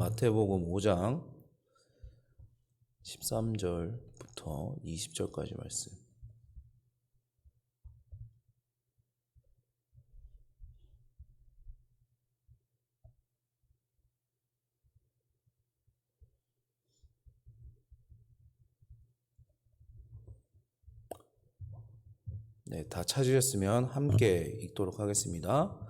마태복음 5장 13절부터 20절까지 말씀. 네, 다 찾으셨으면 함께 읽도록 하겠습니다.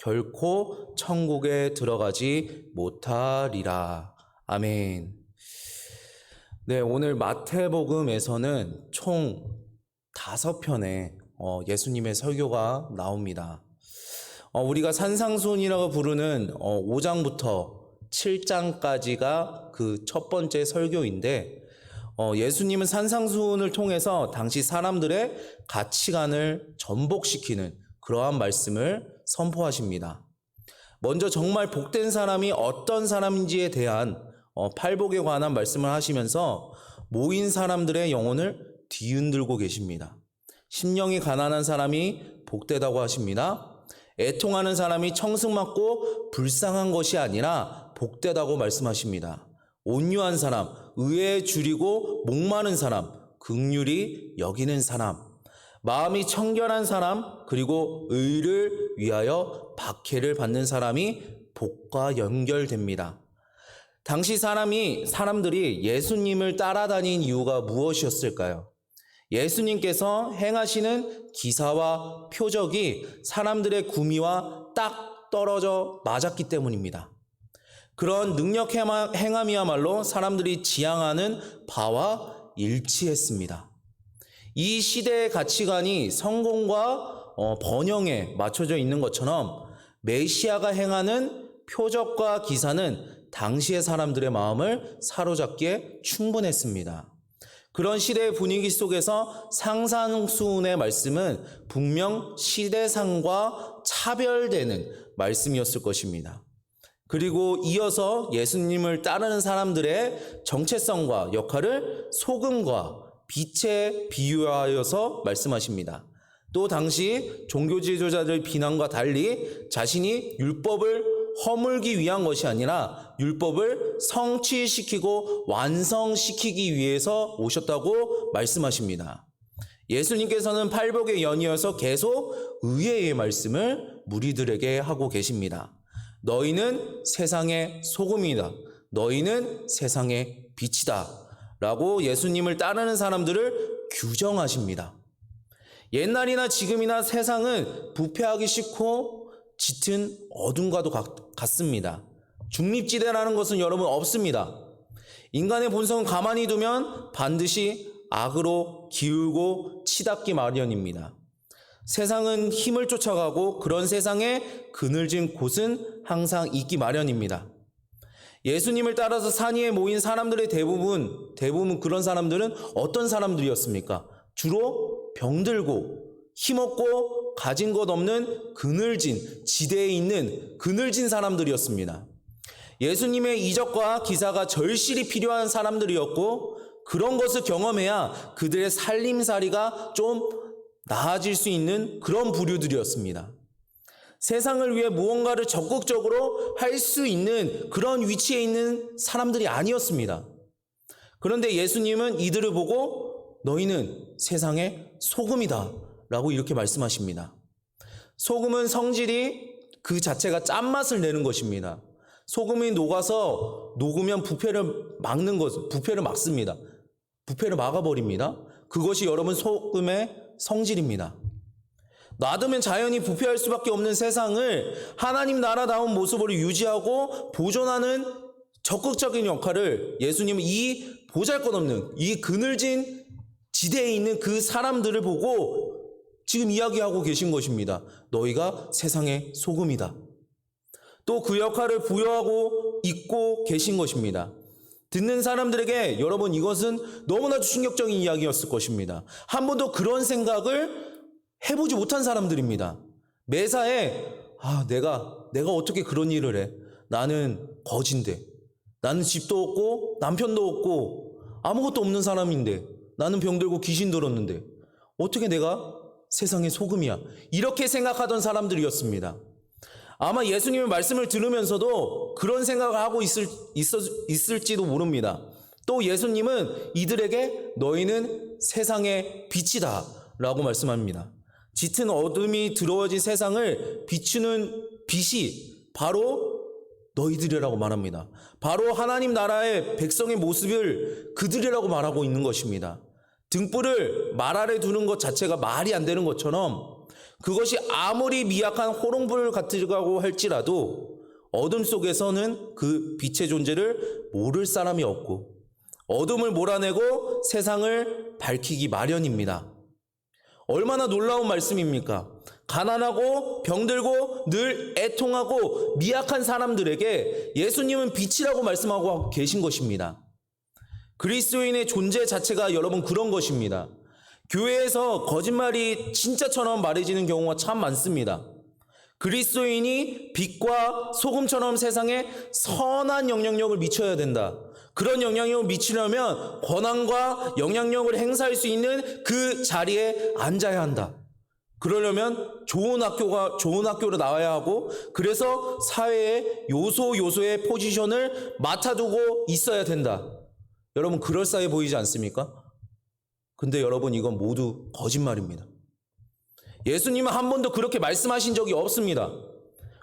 결코 천국에 들어가지 못하리라. 아멘. 네, 오늘 마태복음에서는 총 다섯 편의 어, 예수님의 설교가 나옵니다. 어, 우리가 산상순이라고 부르는 어, 5장부터 7장까지가 그 첫 번째 설교인데 어, 예수님은 산상순을 통해서 당시 사람들의 가치관을 전복시키는 그러한 말씀을 선포하십니다. 먼저 정말 복된 사람이 어떤 사람인지에 대한 어, 팔복에 관한 말씀을 하시면서 모인 사람들의 영혼을 뒤흔들고 계십니다. 심령이 가난한 사람이 복되다고 하십니다. 애통하는 사람이 청승맞고 불쌍한 것이 아니라 복되다고 말씀하십니다. 온유한 사람, 의에 줄이고 목마른 사람, 극률이 여기는 사람, 마음이 청결한 사람, 그리고 의를 위하여 박해를 받는 사람이 복과 연결됩니다. 당시 사람이 사람들이 예수님을 따라다닌 이유가 무엇이었을까요? 예수님께서 행하시는 기사와 표적이 사람들의 구미와 딱 떨어져 맞았기 때문입니다. 그런 능력 행함이야말로 사람들이 지향하는 바와 일치했습니다. 이 시대의 가치관이 성공과 어, 번영에 맞춰져 있는 것처럼 메시아가 행하는 표적과 기사는 당시의 사람들의 마음을 사로잡기에 충분했습니다. 그런 시대의 분위기 속에서 상산수훈의 말씀은 분명 시대상과 차별되는 말씀이었을 것입니다. 그리고 이어서 예수님을 따르는 사람들의 정체성과 역할을 소금과 빛에 비유하여서 말씀하십니다. 또 당시 종교 지도자들 비난과 달리 자신이 율법을 허물기 위한 것이 아니라 율법을 성취시키고 완성시키기 위해서 오셨다고 말씀하십니다. 예수님께서는 팔복의 연이어서 계속 의의 말씀을 무리들에게 하고 계십니다. 너희는 세상의 소금이다. 너희는 세상의 빛이다. 라고 예수님을 따르는 사람들을 규정하십니다. 옛날이나 지금이나 세상은 부패하기 싫고 짙은 어둠과도 같습니다. 중립지대라는 것은 여러분 없습니다. 인간의 본성은 가만히 두면 반드시 악으로 기울고 치닫기 마련입니다. 세상은 힘을 쫓아가고 그런 세상에 그늘진 곳은 항상 있기 마련입니다. 예수님을 따라서 산 위에 모인 사람들의 대부분, 대부분 그런 사람들은 어떤 사람들이었습니까? 주로 병들고 힘없고 가진 것 없는 그늘진, 지대에 있는 그늘진 사람들이었습니다. 예수님의 이적과 기사가 절실히 필요한 사람들이었고 그런 것을 경험해야 그들의 살림살이가 좀 나아질 수 있는 그런 부류들이었습니다. 세상을 위해 무언가를 적극적으로 할 수 있는 그런 위치에 있는 사람들이 아니었습니다. 그런데 예수님은 이들을 보고 너희는 세상의 소금이다 라고 이렇게 말씀하십니다. 소금은 성질이 그 자체가 짠맛을 내는 것입니다. 소금이 녹아서 녹으면 부패를 막는 것, 부패를 막습니다. 부패를 막아버립니다. 그것이 여러분 소금의 성질입니다. 놔두면 자연히 부패할 수밖에 없는 세상을 하나님 나라다운 모습으로 유지하고 보존하는 적극적인 역할을 예수님은 이 보잘것없는 이 그늘진 지대에 있는 그 사람들을 보고 지금 이야기하고 계신 것입니다. 너희가 세상의 소금이다. 또 그 역할을 부여하고 있고 계신 것입니다. 듣는 사람들에게 여러분 이것은 너무나도 충격적인 이야기였을 것입니다. 한 번도 그런 생각을 해보지 못한 사람들입니다. 매사에 아 내가 내가 어떻게 그런 일을 해? 나는 거진데 나는 집도 없고 남편도 없고 아무것도 없는 사람인데 나는 병들고 귀신 들었는데 어떻게 내가 세상의 소금이야? 이렇게 생각하던 사람들이었습니다. 아마 예수님의 말씀을 들으면서도 그런 생각을 하고 있을, 있었, 있을지도 모릅니다. 또 예수님은 이들에게 너희는 세상의 빛이다 라고 말씀합니다. 짙은 어둠이 들어워진 세상을 비추는 빛이 바로 너희들이라고 말합니다. 바로 하나님 나라의 백성의 모습을 그들이라고 말하고 있는 것입니다. 등불을 말 아래 두는 것 자체가 말이 안 되는 것처럼 그것이 아무리 미약한 호롱불 같다고 할지라도 어둠 속에서는 그 빛의 존재를 모를 사람이 없고 어둠을 몰아내고 세상을 밝히기 마련입니다. 얼마나 놀라운 말씀입니까? 가난하고 병들고 늘 애통하고 미약한 사람들에게 예수님은 빛이라고 말씀하고 계신 것입니다. 그리스도인의 존재 자체가 여러분 그런 것입니다. 교회에서 거짓말이 진짜처럼 말해지는 경우가 참 많습니다. 그리스도인이 빛과 소금처럼 세상에 선한 영향력을 미쳐야 된다. 그런 영향력을 미치려면 권한과 영향력을 행사할 수 있는 그 자리에 앉아야 한다. 그러려면 좋은 학교가 좋은 학교로 나와야 하고 그래서 사회의 요소 요소의 포지션을 맡아두고 있어야 된다. 여러분 그럴싸해 보이지 않습니까? 근데 여러분 이건 모두 거짓말입니다. 예수님은 한 번도 그렇게 말씀하신 적이 없습니다.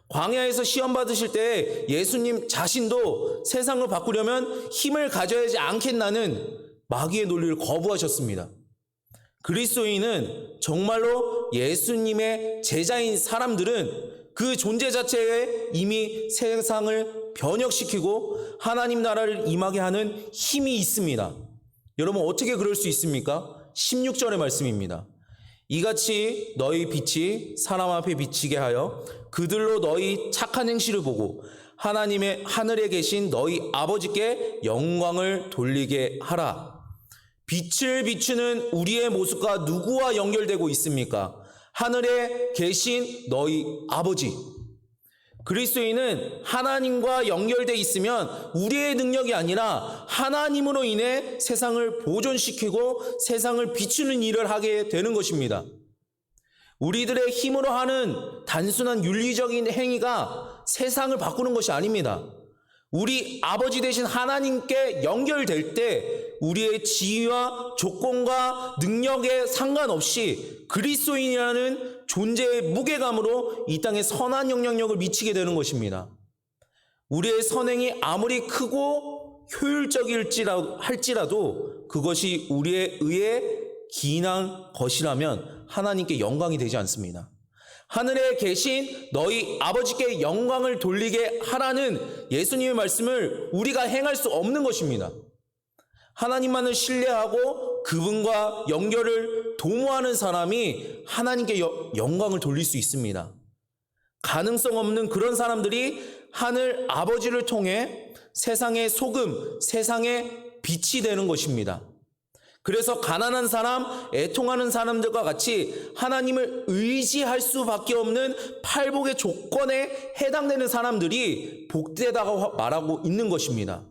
광야에서 시험 받으실 때 예수님 자신도 세상을 바꾸려면 힘을 가져야지 않겠나는 마귀의 논리를 거부하셨습니다. 그리스도인은 정말로 예수님의 제자인 사람들은 그 존재 자체에 이미 세상을 변혁시키고 하나님 나라를 임하게 하는 힘이 있습니다. 여러분 어떻게 그럴 수 있습니까? 16절의 말씀입니다. 이같이 너희 빛이 사람 앞에 비치게 하여 그들로 너희 착한 행실을 보고 하나님의 하늘에 계신 너희 아버지께 영광을 돌리게 하라. 빛을 비추는 우리의 모습과 누구와 연결되고 있습니까? 하늘에 계신 너희 아버지. 그리스도인은 하나님과 연결돼 있으면 우리의 능력이 아니라 하나님으로 인해 세상을 보존시키고 세상을 비추는 일을 하게 되는 것입니다. 우리들의 힘으로 하는 단순한 윤리적인 행위가 세상을 바꾸는 것이 아닙니다. 우리 아버지 되신 하나님께 연결될 때 우리의 지위와 조건과 능력에 상관없이 그리스도인이라는 존재의 무게감으로 이 땅에 선한 영향력을 미치게 되는 것입니다. 우리의 선행이 아무리 크고 효율적일지라 할지라도 그것이 우리에 의해 기인한 것이라면 하나님께 영광이 되지 않습니다. 하늘에 계신 너희 아버지께 영광을 돌리게 하라는 예수님의 말씀을 우리가 행할 수 없는 것입니다. 하나님만을 신뢰하고 그분과 연결을 도모하는 사람이 하나님께 영광을 돌릴 수 있습니다. 가능성 없는 그런 사람들이 하늘 아버지를 통해 세상의 소금, 세상의 빛이 되는 것입니다. 그래서 가난한 사람, 애통하는 사람들과 같이 하나님을 의지할 수밖에 없는 팔복의 조건에 해당되는 사람들이 복되다고 말하고 있는 것입니다.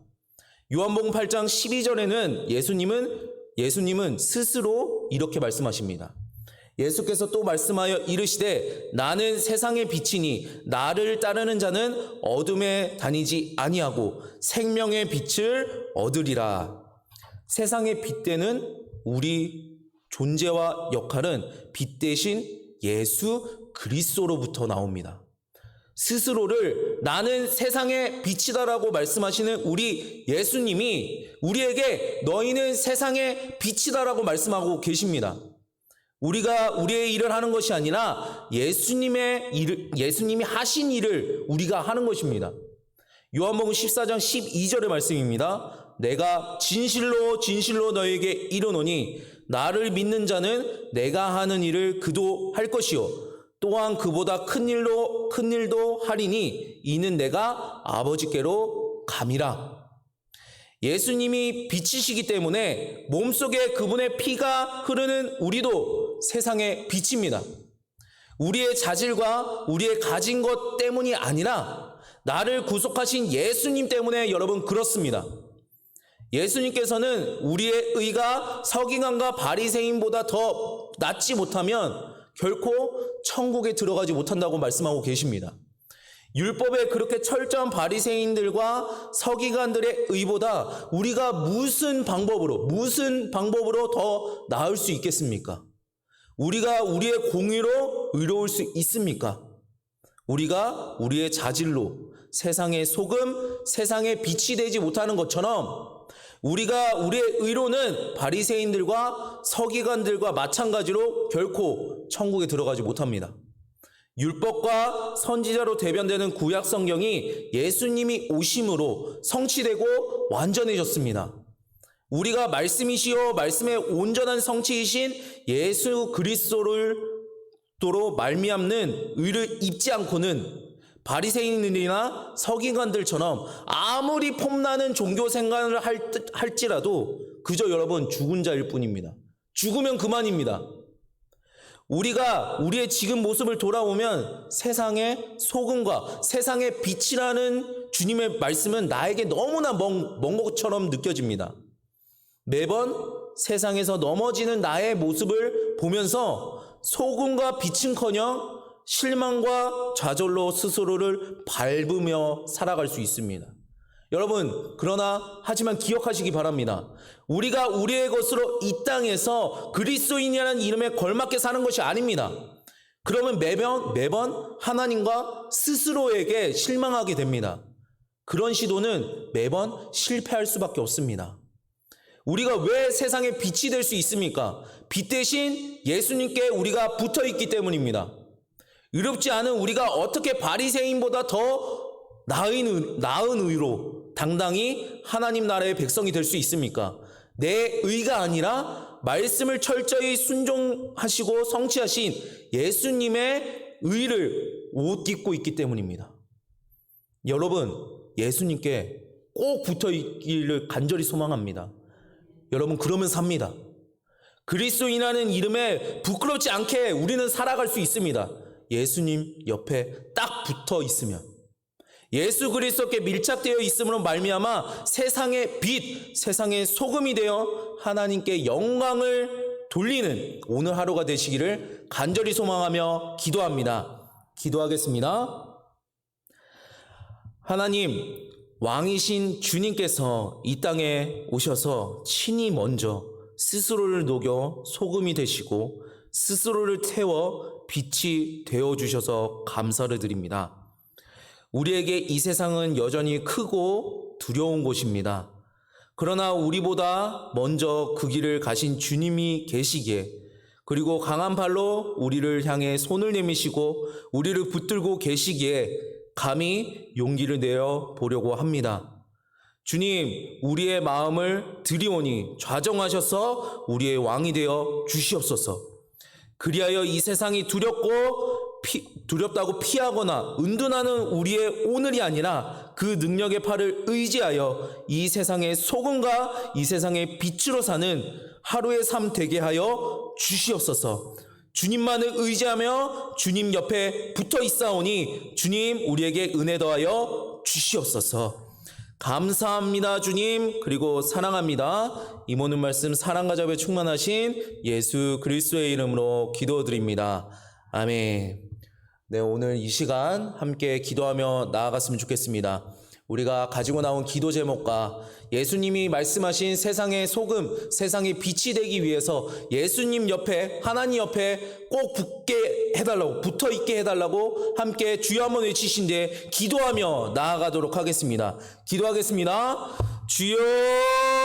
요한복음 8장 12절에는 예수님은 예수님은 스스로 이렇게 말씀하십니다. 예수께서 또 말씀하여 이르시되 나는 세상의 빛이니 나를 따르는 자는 어둠에 다니지 아니하고 생명의 빛을 얻으리라. 세상의 빛 되는 우리 존재와 역할은 빛 대신 예수 그리스도로부터 나옵니다. 스스로를 나는 세상의 빛이다라고 말씀하시는 우리 예수님이 우리에게 너희는 세상의 빛이다라고 말씀하고 계십니다. 우리가 우리의 일을 하는 것이 아니라 예수님의 일을 예수님이 하신 일을 우리가 하는 것입니다. 요한복음 14장 12절의 말씀입니다. 내가 진실로 진실로 너에게 이르노니 나를 믿는 자는 내가 하는 일을 그도 할 것이요 또한 그보다 큰 일로 큰 일도 하리니 이는 내가 아버지께로 감이라. 예수님이 빛이시기 때문에 몸속에 그분의 피가 흐르는 우리도 세상의 빛입니다. 우리의 자질과 우리의 가진 것 때문이 아니라 나를 구속하신 예수님 때문에 여러분 그렇습니다. 예수님께서는 우리의 의가 서기관과 바리새인보다 더 낫지 못하면 결코 천국에 들어가지 못한다고 말씀하고 계십니다. 율법에 그렇게 철저한 바리새인들과 서기관들의 의보다 우리가 무슨 방법으로 무슨 방법으로 더 나을 수 있겠습니까? 우리가 우리의 공의로 의로울 수 있습니까? 우리가 우리의 자질로 세상의 소금, 세상의 빛이 되지 못하는 것처럼 우리가 우리의 의로는 바리새인들과 서기관들과 마찬가지로 결코 천국에 들어가지 못합니다. 율법과 선지자로 대변되는 구약 성경이 예수님이 오심으로 성취되고 완전해졌습니다. 우리가 말씀이시요 말씀의 온전한 성취이신 예수 그리스도를 도로 말미암는 의를 입지 않고는 바리새인들이나 서기관들처럼 아무리 폼나는 종교 생활을 할, 할지라도 그저 여러분 죽은 자일 뿐입니다. 죽으면 그만입니다. 우리가 우리의 지금 모습을 돌아보면 세상의 소금과 세상의 빛이라는 주님의 말씀은 나에게 너무나 먼, 먼 것처럼 느껴집니다. 매번 세상에서 넘어지는 나의 모습을 보면서 소금과 빛은커녕 실망과 좌절로 스스로를 밟으며 살아갈 수 있습니다. 여러분, 그러나 하지만 기억하시기 바랍니다. 우리가 우리의 것으로 이 땅에서 그리스도인이라는 이름에 걸맞게 사는 것이 아닙니다. 그러면 매번 매번 하나님과 스스로에게 실망하게 됩니다. 그런 시도는 매번 실패할 수밖에 없습니다. 우리가 왜 세상에 빛이 될 수 있습니까? 빛 대신 예수님께 우리가 붙어 있기 때문입니다. 의롭지 않은 우리가 어떻게 바리새인보다 더 나은, 나은 의로 당당히 하나님 나라의 백성이 될 수 있습니까? 내 의가 아니라 말씀을 철저히 순종하시고 성취하신 예수님의 의를 옷 입고 있기 때문입니다. 여러분, 예수님께 꼭 붙어 있기를 간절히 소망합니다. 여러분, 그러면 삽니다. 그리스도인이라는 이름에 부끄럽지 않게 우리는 살아갈 수 있습니다. 예수님 옆에 딱 붙어 있으면 예수 그리스도께 밀착되어 있음으로 말미암아 세상의 빛, 세상의 소금이 되어 하나님께 영광을 돌리는 오늘 하루가 되시기를 간절히 소망하며 기도합니다. 기도하겠습니다. 하나님, 왕이신 주님께서 이 땅에 오셔서 친히 먼저 스스로를 녹여 소금이 되시고 스스로를 태워 빛이 되어 주셔서 감사를 드립니다. 우리에게 이 세상은 여전히 크고 두려운 곳입니다. 그러나 우리보다 먼저 그 길을 가신 주님이 계시기에 그리고 강한 발로 우리를 향해 손을 내미시고 우리를 붙들고 계시기에 감히 용기를 내어 보려고 합니다. 주님, 우리의 마음을 드리오니 좌정하셔서 우리의 왕이 되어 주시옵소서. 그리하여 이 세상이 두렵고 피, 두렵다고 피하거나 은둔하는 우리의 오늘이 아니라 그 능력의 팔을 의지하여 이 세상의 소금과 이 세상의 빛으로 사는 하루의 삶 되게 하여 주시옵소서. 주님만을 의지하며 주님 옆에 붙어 있사오니 주님 우리에게 은혜 더하여 주시옵소서. 감사합니다, 주님. 그리고 사랑합니다. 이 모든 말씀 사랑과 자비에 충만하신 예수 그리스도의 이름으로 기도드립니다. 아멘. 네, 오늘 이 시간 함께 기도하며 나아갔으면 좋겠습니다. 우리가 가지고 나온 기도 제목과 예수님이 말씀하신 세상의 소금, 세상의 빛이 되기 위해서 예수님 옆에, 하나님 옆에 꼭 붙게 해달라고, 붙어 있게 해달라고 함께 주여 한번 외치신데 기도하며 나아가도록 하겠습니다. 기도하겠습니다. 주여!